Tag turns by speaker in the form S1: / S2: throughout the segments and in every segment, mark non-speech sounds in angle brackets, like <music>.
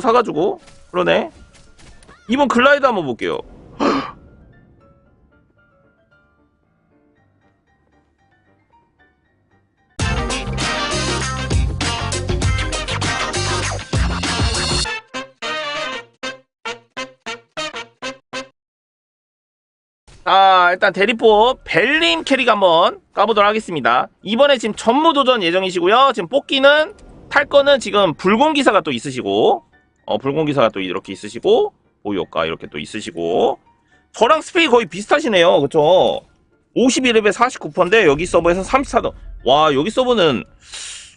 S1: 사가지고 그러네. 이번 글라이드 한번 볼게요. 자, <gasps> 일단 대리포 벨림 캐릭 한번 까보도록 하겠습니다. 이번에 지금 전무 도전 예정이시고요. 지금 뽑기는 탈 거는 지금 불공기사가 또 있으시고, 어, 불공기사가 또 이렇게 있으시고, 보유효과 이렇게 또 있으시고, 저랑 스펙이 거의 비슷하시네요. 그쵸? 51렙에 49%인데, 여기 서버에서 34등. 와, 여기 서버는,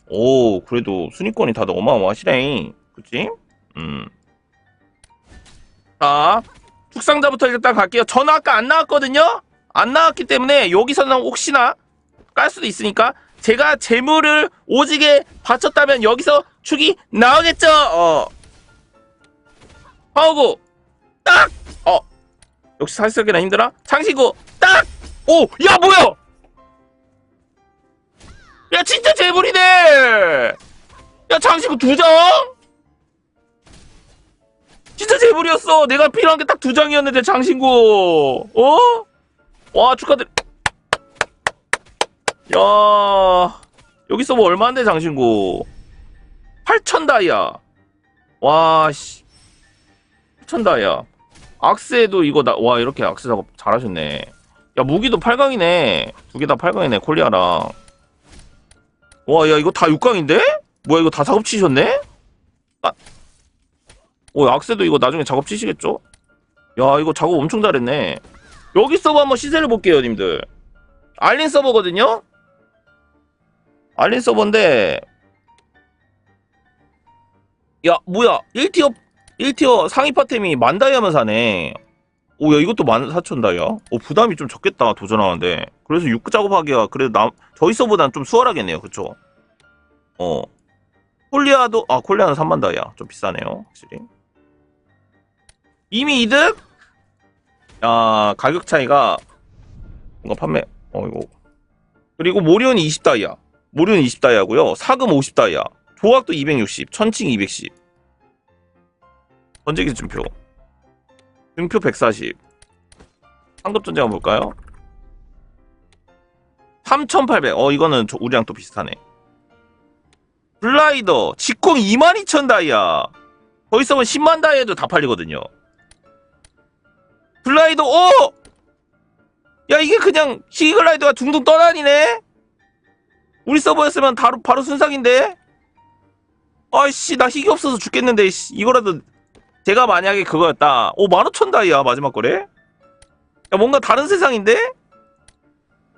S1: 오, 그래도 순위권이 다들 어마어마하시네. 그치? 음. 자, 축상자부터 일단 갈게요. 저는 아까 안 나왔거든요? 안 나왔기 때문에 여기서는 혹시나 깔 수도 있으니까 제가 재물을 오지게 바쳤다면 여기서 축이 나오겠죠? 어. 하고 딱! 어. 역시 사실관계나 힘들어? 창시구 딱! 오! 야 뭐야! 야 진짜 재물이네! 야 창시구 두 장? 진짜 재물이었어. 내가 필요한 게 딱 두 장이었는데 장신구. 어? 와 축하드려. 야 여기 서버 얼마인데 장신구? 8천 다이아. 와 씨. 8천 다이아. 악세도 이거 나, 와 이렇게 악세 작업 잘하셨네. 야 무기도 8강이네. 두 개 다 8강이네 콜리아랑. 와 야 이거 다 6강인데? 뭐야 이거 다 작업 치셨네? 아. 오, 악세도 이거 나중에 작업 치시겠죠? 야, 이거 작업 엄청 잘했네. 여기 서버 한번 시세를 볼게요, 님들. 알린 서버거든요? 알린 서버인데, 야, 뭐야. 1티어, 1티어 상위 파템이 만 다이아만 사네. 오, 야, 이것도 만 사천 다이아? 오, 부담이 좀 적겠다, 도전하는데. 그래서 6 작업하기가, 그래도 남, 저희 서버보다는 좀 수월하겠네요, 그쵸? 어. 콜리아도, 아, 콜리아는 3만 다이아. 좀 비싸네요, 확실히. 이미 이득? 야, 가격 차이가 뭔가 판매 어 이거 그리고 모리온이 20 다이아 모리온 20 다이아고요 사금 50 다이아 조각도 260 천칭 210 전재기 증표 증표 140 상급 전쟁 한번 볼까요? 3800. 어 이거는 저- 우리랑 또 비슷하네. 블라이더 직공 22,000 다이아. 거기 서면 10만 다이아도 다 팔리거든요. 블라이더 오! 야 이게 그냥 히글라이더가 둥둥 떠다니네? 우리 서버였으면 바로, 바로 순삭인데? 아이씨 나 희귀 없어서 죽겠는데 씨, 이거라도 제가 만약에 그거였다 오 15,000 다이아 마지막 거래? 야 뭔가 다른 세상인데?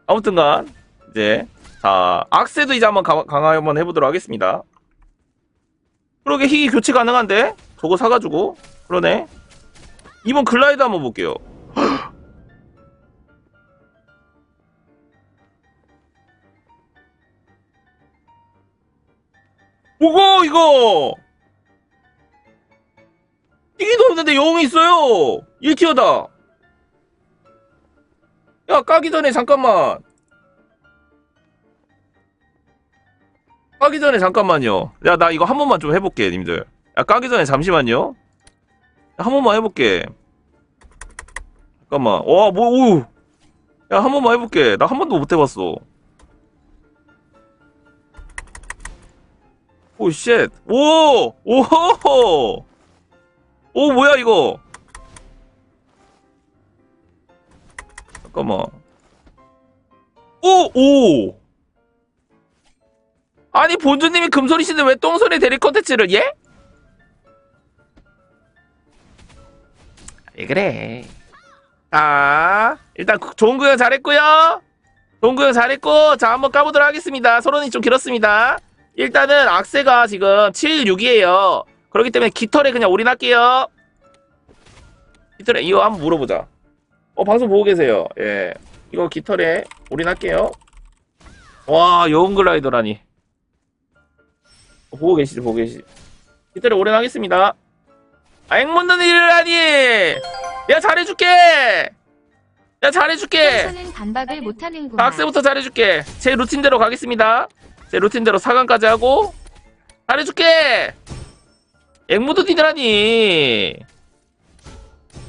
S1: 아무튼간 이제 자 악세도 이제 한번 강, 강화 한번 해보도록 하겠습니다 그러게 희귀 교체 가능한데? 저거 사가지고 그러네 이번 글라이드 한번 볼게요. <gasps> 뭐고 이거? 이기도 없는데 영웅이 있어요. 1티어다. 야 까기 전에 잠깐만. 까기 전에 잠깐만요. 야 나 이거 한 번만 좀 해볼게 님들. 야 까기 전에 잠시만요. 한 번만 해볼게. 잠깐만. 와, 뭐, 오. 야, 한 번만 해볼게. 나 한 번도 못 해봤어. 오, 쉣. 오! 오! 오, 뭐야, 이거? 잠깐만. 오! 오! 아니, 본주님이 금손이신데 왜 똥손의 대리 컨텐츠를, 예? 왜 그래? 자, 일단 구- 좋은 구경 잘했고요. 좋은 구경 잘했고, 자 한번 까보도록 하겠습니다. 서론이 좀 길었습니다. 일단은 악세가 지금 7, 6이에요. 그렇기 때문에 깃털에 그냥 올인할게요. 깃털에 이거 한번 물어보자. 어 방송 보고 계세요. 예, 이거 깃털에 올인할게요. 와 여운 글라이더라니. 어, 보고 계시죠, 보고 계시. 깃털에 올인하겠습니다. 아, 행문는 일이라니! 내가 잘해줄게! 내가 잘해줄게!
S2: 평소는 반박을 못하는구나.
S1: 박스부터 잘해줄게. 제 루틴대로 가겠습니다. 제 루틴대로 4강까지 하고, 잘해줄게! 앵무도 뛰느라니.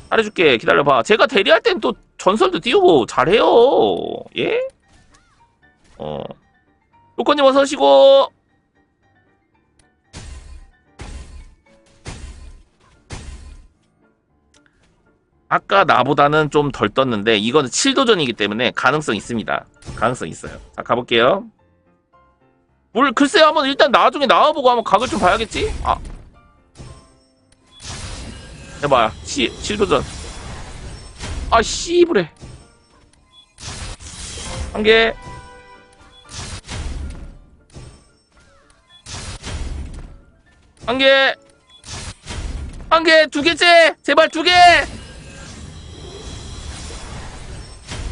S1: 잘해줄게. 기다려봐. 제가 대리할 땐 또 전설도 띄우고 잘해요. 예? 어. 로커님 어서 오시고. 아까 나보다는 좀 덜 떴는데 이거는 7도전이기 때문에 가능성 있습니다. 가능성 있어요. 자 가볼게요. 뭘 글쎄요 한번 일단 나중에 나와보고 한번 각을 좀 봐야겠지? 아 해봐 7도전 아 씨부래 한개 한 개, 한 개, 두 개째! 제발 두 개!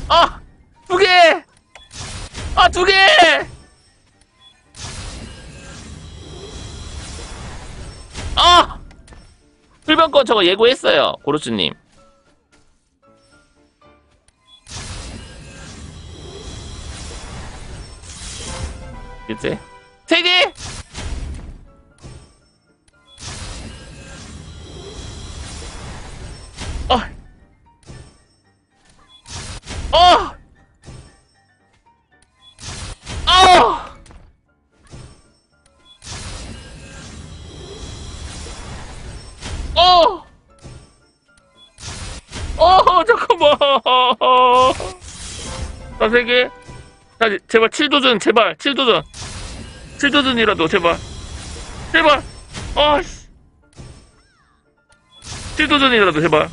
S1: 아! 두 개! 아, 두 개! 아! 필변권 저거 예고했어요, 고르스님. 그치? 세 개! 자, 세 개. 자, 제발 7도전, 제발, 7도전. 7도전이라도, 제발. 제발. 아, 씨. 7도전이라도, 제발.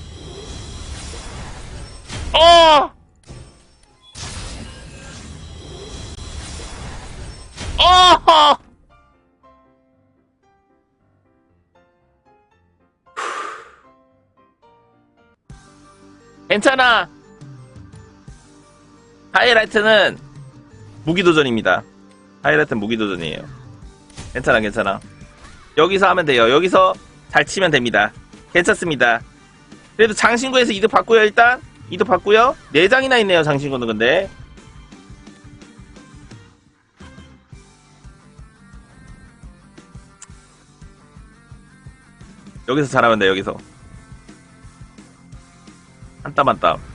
S1: 어! 어! 괜찮아. 하이라이트는 무기도전입니다. 하이라이트는 무기도전이에요. 괜찮아, 괜찮아. 여기서 하면 돼요. 여기서 잘 치면 됩니다. 괜찮습니다. 그래도 장신구에서 이득 받고요, 일단. 이득 받고요. 4장이나 있네요, 장신구는 근데. 여기서 잘하면 돼, 여기서. 한 땀 한 땀.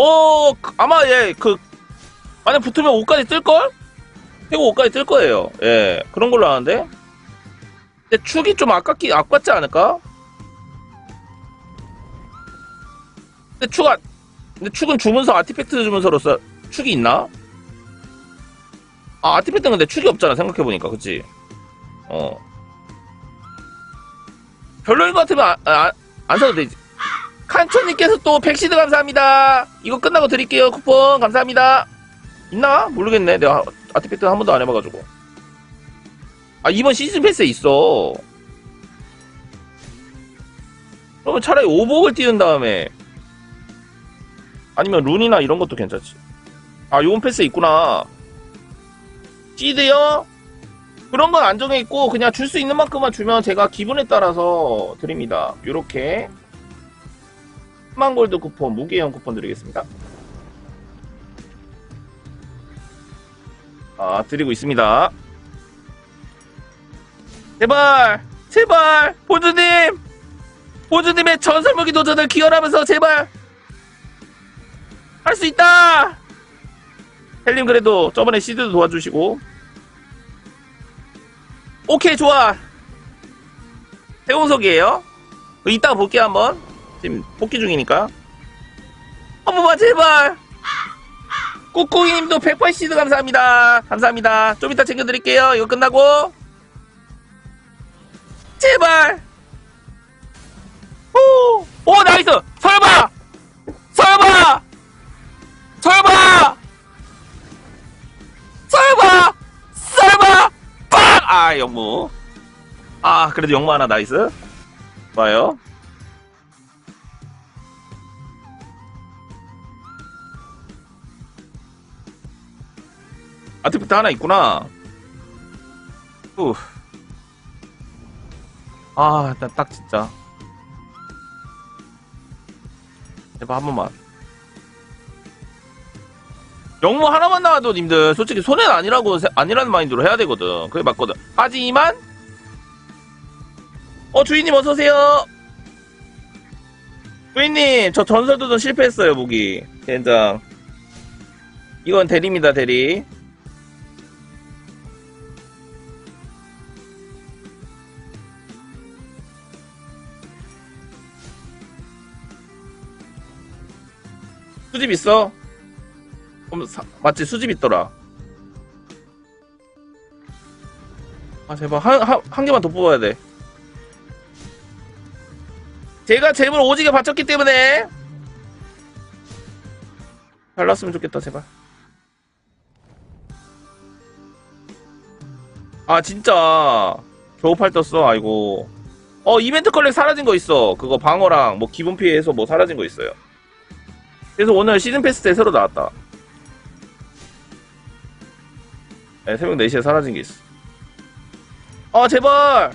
S1: 오, 그- 아마 예, 그 만약 붙으면 5까지 뜰 걸? 최고 5까지 뜰 거예요. 예, 그런 걸로 아는데. 근데 축이 좀 아깝기 아깝지 않을까? 근데 축아, 근데 축은 주문서 아티팩트 주문서로서 축이 있나? 아, 아티팩트는 근데 축이 없잖아 생각해 보니까, 그치? 어. 별로인 것 같으면 아, 아, 안 사도 되지. 칸초님께서 또 백시드 감사합니다. 이거 끝나고 드릴게요. 쿠폰 감사합니다. 있나? 모르겠네. 내가 아티팩트 한 번도 안 해봐가지고. 아 이번 시즌 패스에 있어. 그러면 차라리 오복을 띄운 다음에 아니면 룬이나 이런 것도 괜찮지. 아 요번 패스에 있구나. 시드요? 그런 건 안 정해 있고 그냥 줄 수 있는 만큼만 주면 제가 기분에 따라서 드립니다. 요렇게 10만 골드 쿠폰, 무게형 쿠폰 드리겠습니다. 아, 드리고 있습니다. 제발, 제발, 보주님! 보주님의 전설무기 도전을 기원하면서 제발! 할 수 있다! 헬림 그래도 저번에 시드도 도와주시고. 오케이, 좋아! 태용석이에요. 이따 볼게요, 한번. 지금 복귀 중이니까. 한 번만 제발. 꾸꾸이님도 180시드 감사합니다. 감사합니다. 좀 이따 챙겨드릴게요. 이거 끝나고. 제발. 오, 오 나이스. 설마. 설마. 설마. 설마. 설마. 빵. 아 영무. 아 그래도 영무 하나 나이스. 좋아요. 아티팩트 하나 있구나. 후. 아, 나 딱 진짜. 제발 한 번만. 영무 하나만 나와도 님들 솔직히 손해는 아니라고 세- 아니라는 마인드로 해야 되거든. 그게 맞거든. 하지만 어 주인님 어서 오세요. 주인님 저 전설 도전 실패했어요 무기 젠장. 이건 대리입니다 대리. 수집 있어? 그럼 사- 맞지 수집 있더라. 아 제발 한, 한, 한 개만 더 뽑아야 돼. 제가 재물 오지게 바쳤기 때문에 잘 났으면 좋겠다 제발. 아 진짜 겨우 팔 떴어 아이고. 어 이벤트 컬렉 사라진 거 있어. 그거 방어랑 뭐 기본 피해에서 뭐 사라진 거 있어요. 그래서 오늘 시즌 패스 때 새로 나왔다. 네, 새벽 4시에 사라진 게 있어. 아, 제발!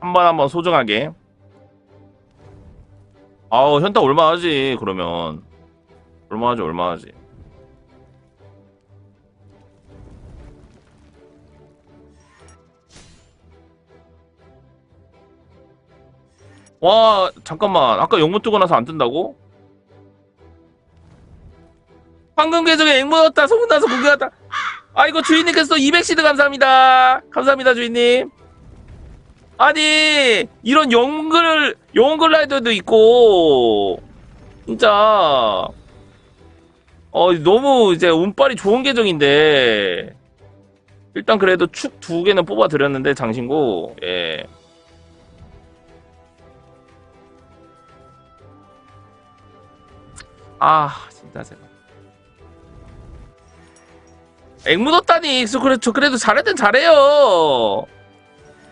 S1: 한 번 한 번 소중하게. 아우, 현타 얼마하지, 그러면. 얼마하지, 얼마하지. 와, 잠깐만. 아까 영문 뜨고 나서 안 뜬다고? 황금 계정에 앵 묻었다. 소문나서 공개했다. 아이고, 주인님께서 200시드 감사합니다. 감사합니다, 주인님. 아니, 이런 영글, 영글 라이더도 있고, 진짜, 어, 너무 이제 운빨이 좋은 계정인데, 일단 그래도 축 두 개는 뽑아 드렸는데, 장신구, 예. 아, 진짜 제가. 앵 묻었다니, 저 그래, 저 그래도 잘할 땐 잘해요.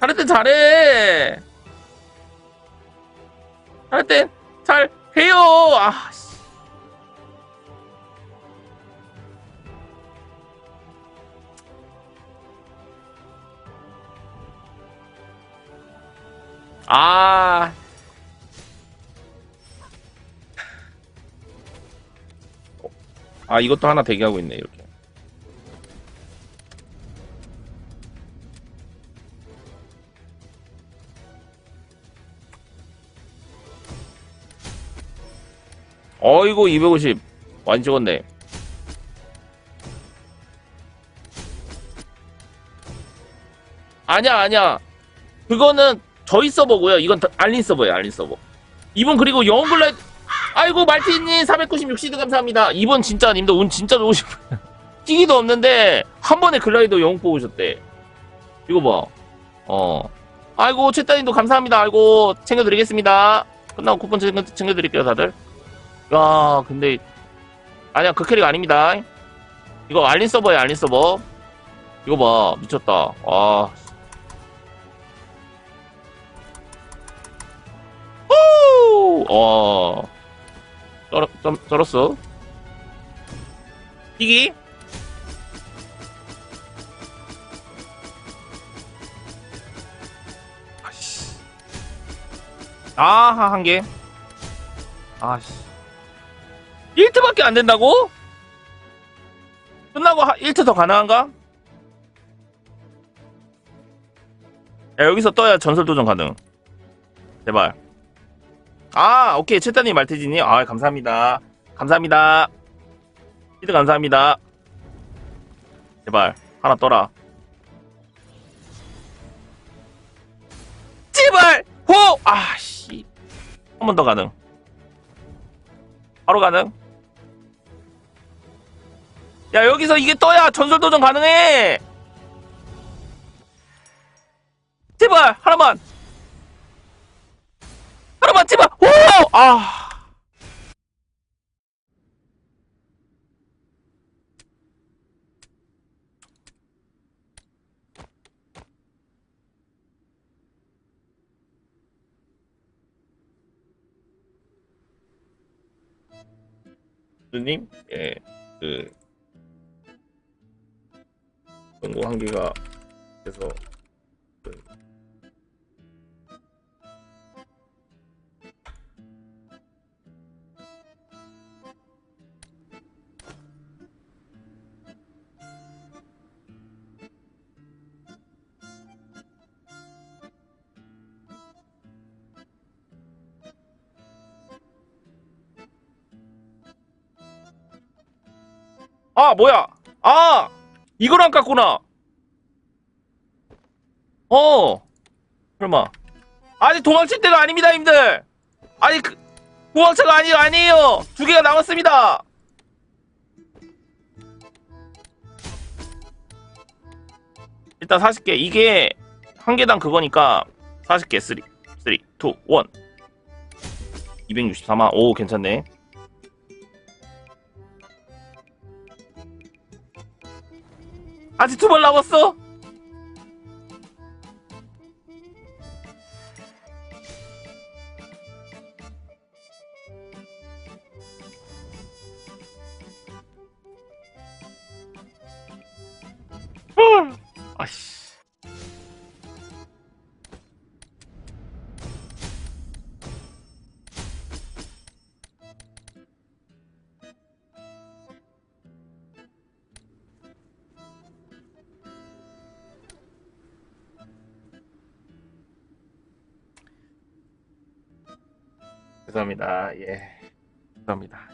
S1: 잘할 땐 잘해. 잘할 땐 잘해요. 아, 씨. 아. 아, 이것도 하나 대기하고 있네, 이렇게. 어이구, 250. 많이 찍었네. 아니야, 아니야. 그거는 저희 서버고요. 이건 다- 알린 서버예요, 알린 서버. 이분 그리고 영웅 글라이드 아이고 말티님 496시드 감사합니다. 이번 진짜 님도 운 진짜 좋으신 분. <laughs> 끼기도 없는데 한 번에 글라이더 영웅 뽑으셨대. 이거 봐. 어. 아이고 채따님도 감사합니다. 아이고 챙겨드리겠습니다. 끝나고 쿠폰 챙겨, 챙겨드릴게요 다들. 야 근데 아니야 그 캐릭 아닙니다. 이거 알린 서버에 알린 서버. 이거 봐 미쳤다. 아. 후! 어. 쩔, 쩔, 쩔었어. 피기? 아씨. 아하, 한 개. 아씨. 1트밖에 안 된다고? 끝나고 1트 더 가능한가? 야, 여기서 떠야 전설 도전 가능. 제발. 아, 오케이. 채따님 말태진이. 아, 감사합니다. 감사합니다. 히드 감사합니다. 제발. 하나 떠라. 제발! 호! 아, 씨. 한 번 더 가능. 바로 가능. 야, 여기서 이게 떠야 전설도전 가능해! 제발! 하나만! 하나만 제발! 오! 아. 누님, 예, 그 그 연구 한계가 돼서 그 아 뭐야? 아! 이거랑 깠구나. 어. 설마. 아직 도망칠 때가 아닙니다, 님들. 아니, 그, 도망쳐가 아니, 아니에요. 두 개가 남았습니다. 일단 40개. 이게 한 개당 그거니까 40개. 3, 3, 2, 1. 264만. 오, 괜찮네. 아직 두 번 남았어? 죄송합니다. 예. 죄송합니다.